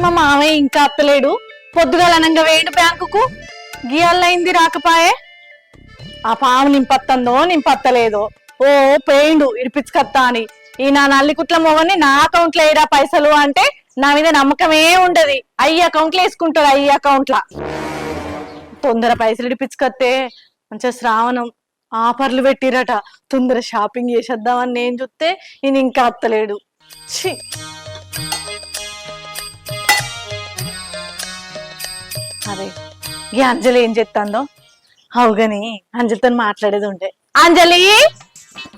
మా మామయ్య ఇంకా అత్తలేడు పొద్దుగాల అనంగా వేయండి బ్యాంకుకు. గియాలైంది రాకపాయే. ఆ పాము నింపత్తందో నింపత్తలేదో. ఓ పేయిండు ఇడిపించుకత్తా అని. ఈ నా నల్లికుట్ల మొగని నా అకౌంట్లో ఏడా పైసలు అంటే నా మీద నమ్మకమే ఉండదు. అయ్యి అకౌంట్లో వేసుకుంటారు అయ్యి అకౌంట్ లా. తొందర పైసలు ఇడిపించుకత్తే మంచిగా శ్రావణం ఆఫర్లు పెట్టిరట. తొందర షాపింగ్ చేసేద్దామని నేను చూస్తే ఈయన ఇంకా అత్తలేడు. ఛీ. అరే ఈ అంజలి ఏం చెప్తాందో అవుగని అంజలితో మాట్లాడేది ఉండే అంజలి!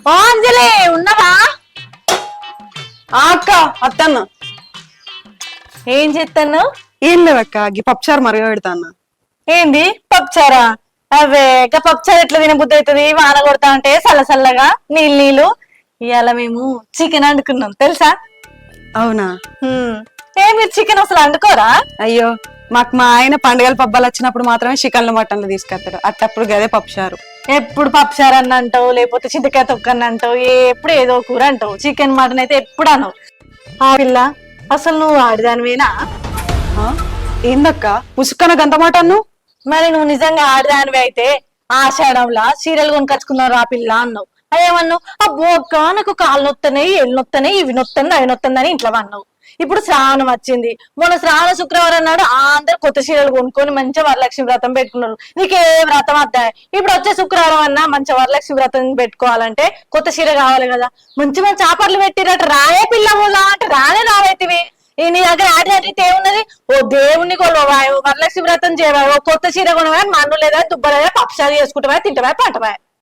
ఓ అంజలి ఉన్నవా? ఆ అక్క అత్తన్న. ఏం చెప్తాను ఏం లేదక్క గీ పప్పుచారు మరగ పెడతాన్న. ఏంది? పప్పుచారా? అవే ఇక పప్పుచారు ఎట్లా తినబుద్ధి అవుతుంది వాన కొడతా ఉంటే చల్లచల్లగా నీళ్ళు నీళ్ళు. ఇవాళ మేము చికెన్ వండుకున్నాం తెలుసా? అవునా? హ్మ్. ఏ మీరు చికెన్ అసలు వండుకోరా అయ్యో మాకు మా ఆయన పండుగల పబ్బాలు వచ్చినప్పుడు మాత్రమే చికెన్లు మటన్లు తీసుకెళ్తాడు. అట్టప్పుడు గదే పప్పుచారు ఎప్పుడు పప్పుచారు అన్న అంటావు లేకపోతే చింతకాయ తొక్కని అంటావు ఎప్పుడు ఏదో కూర అంటావు. చికెన్ మటన్ అయితే ఎప్పుడు అనవు. ఆ పిల్ల అసలు నువ్వు ఆడిదానివేనా? ఏందక్క? పుసుకన గంత మటన్ను మరి నువ్వు నిజంగా ఆడదానివి అయితే ఆషాఢంలా సీరియల్ కొనుకొచ్చుకున్నావు రా పిల్ల అన్నావు. అదేమన్నావు అబ్బో అక్క నాకు కాళ్ళు నొత్తనే ఎల్లు నొత్తనే ఇవి నొత్తంది అవి నొత్తంది అని ఇంట్లో అన్నావు. ఇప్పుడు శ్రావణం వచ్చింది. మొన్న శ్రావణ శుక్రవారం నాడు అందరు కొత్త చీరలు కొనుక్కొని మంచిగా వరలక్ష్మి వ్రతం పెట్టుకున్నారు. నీకే వ్రతం అద్దా? ఇప్పుడు వచ్చే శుక్రవారం అన్నా మంచిగా వరలక్ష్మి వ్రతం పెట్టుకోవాలంటే కొత్త చీర కావాలి కదా. మంచి మంచి ఆఫర్లు పెట్టిరట. రాయే పిల్లవులా అంటే రానే రావైతివి ఈ నీ దగ్గర ఆడి అడిగితే ఏమున్నది? ఓ దేవుణ్ణి కొలవాయో వరలక్ష్మి వ్రతం చేయవా? ఓ కొత్త చీర కొనవా? మన్ను లేదా దుబ్బ లేదా పప్పుసారి చేసుకుంటావా? తింటవా? పంటవా?